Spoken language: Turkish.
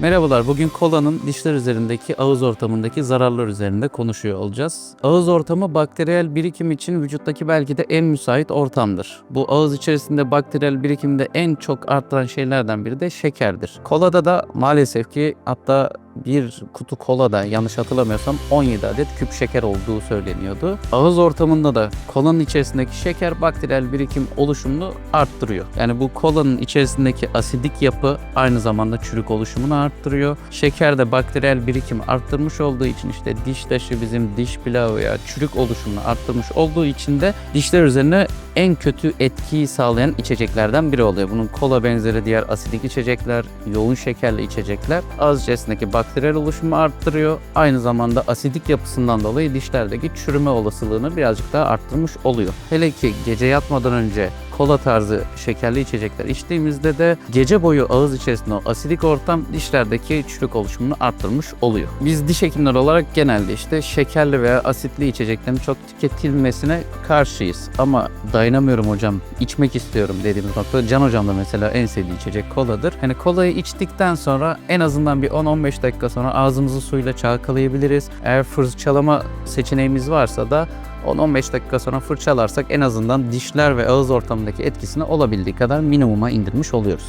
Merhabalar, bugün kolanın dişler üzerindeki ağız ortamındaki zararlar üzerinde konuşuyor olacağız. Ağız ortamı bakteriyel birikim için vücuttaki belki de en müsait ortamdır. Bu ağız içerisinde bakteriyel birikimde en çok arttıran şeylerden biri de şekerdir. Kolada da maalesef ki hatta bir kutu kolada yanlış hatırlamıyorsam 17 adet küp şeker olduğu söyleniyordu. Ağız ortamında da kolanın içerisindeki şeker bakteriyel birikim oluşumunu arttırıyor. Yani bu kolanın içerisindeki asidik yapı aynı zamanda çürük oluşumunu arttırıyor. Şeker de bakteriyel birikimi arttırmış olduğu için işte diş taşı bizim diş pilavı ya çürük oluşumunu arttırmış olduğu için de dişler üzerine en kötü etkiyi sağlayan içeceklerden biri oluyor. Bunun kola benzeri diğer asidik içecekler, yoğun şekerli içecekler ağız içerisindeki bakteriyel oluşumu arttırıyor. Aynı zamanda asidik yapısından dolayı dişlerdeki çürüme olasılığını birazcık daha arttırmış oluyor. Hele ki gece yatmadan önce kola tarzı şekerli içecekler içtiğimizde de gece boyu ağız içerisinde o asidik ortam dişlerdeki çürük oluşumunu arttırmış oluyor. Biz diş hekimleri olarak genelde işte şekerli veya asitli içeceklerin çok tüketilmesine karşıyız. Ama dayanamıyorum hocam, içmek istiyorum dediğimiz nokta Can hocam da mesela en sevdiği içecek koladır. Hani kolayı içtikten sonra en azından bir 10-15 dakika sonra ağzımızı suyla çalkalayabiliriz. Eğer fırçalama seçeneğimiz varsa da 10-15 dakika sonra fırçalarsak en azından dişler ve ağız ortamındaki etkisini olabildiği kadar minimuma indirmiş oluyoruz.